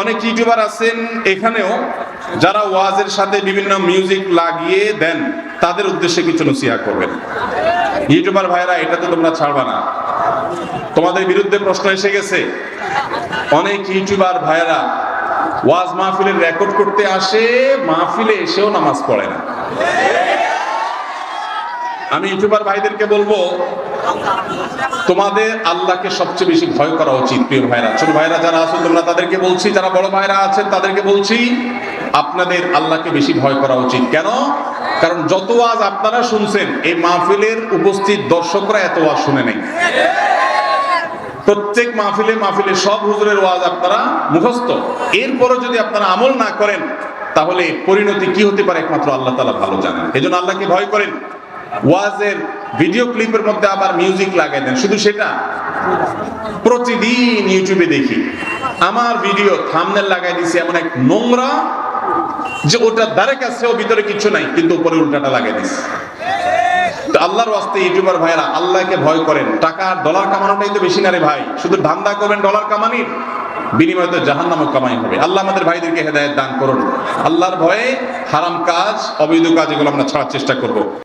অনেক ইউটিউবার আছেন এখানেও, যারা ওয়াজের সাথে বিভিন্ন মিউজিক লাগিয়ে দেন, তাদের উদ্দেশ্যে কিছু নসিহা করবেন। ইউটিউবার ভাইরা, এটা তো তোমরা ছাড়বা না। তোমাদের বিরুদ্ধে প্রশ্ন এসে গেছে। অনেক ইউটিউবার ভাইরা ওয়াজ মাহফিলের রেকর্ড করতে আসে, মাহফিলে এসেও নামাজ পড়ে না। আমি ইউটিউবার ভাইদেরকে বলব তোমাদের আল্লাহকে সবচেয়ে বেশি ভয় করা উচিত, প্রিয় ভাইরা। ছোট ভাইরা যারা আছো, তোমরা তাদেরকে বলছি, যারা বড় ভাইরা আছেন, তাদেরকে বলছি, আপনাদের আল্লাহকে বেশি ভয় করা উচিত। কেন? কারণ যত আজ আপনারা শুনছেন, এই মাহফিলের উপস্থিত দর্শকরা এত ওয়াজ শুনে নেই। প্রত্যেক মাহফিলে মাহফিলে সব হুজুরের ওয়াজ আপনারা মুখস্থ। এরপরও যদি আপনারা আমল না করেন, তাহলে পরিণতি কি হতে পারে একমাত্র আল্লাহ তালা ভালো জানেন। এই জন্য আল্লাহকে ভয় করেন। ওয়াজের ভিডিও ক্লিপের মধ্যে আবার মিউজিক লাগাই দেন, শুধু সেটা? প্রতিদিন ইউটিউবে দেখি। আমার ভিডিও থামনেল লাগাই দিছি এমন এক নোংরা, যে ওটা দ্বারে কাছেও ভিতরে কিছু নাই, কিন্তু উপরে উল্টাটা লাগাই দিছি। আল্লাহর ওয়াস্তে ইউটিউবার ভাইরা আল্লাহকে ভয় করেন। টাকা ডলার কামানোটাই তো বেশি না রে ভাই। শুধু ধান্দা করবেন ডলার কামানির, বিনিময়ে তো জাহান নামক কামাই হবে। আল্লাহ আমাদের ভাইদেরকে হেদায়ত দান করুন। আল্লাহর ভয়ে হারাম কাজ, অবৈধ কাজ এগুলো আমরা ছাড়ার চেষ্টা করব।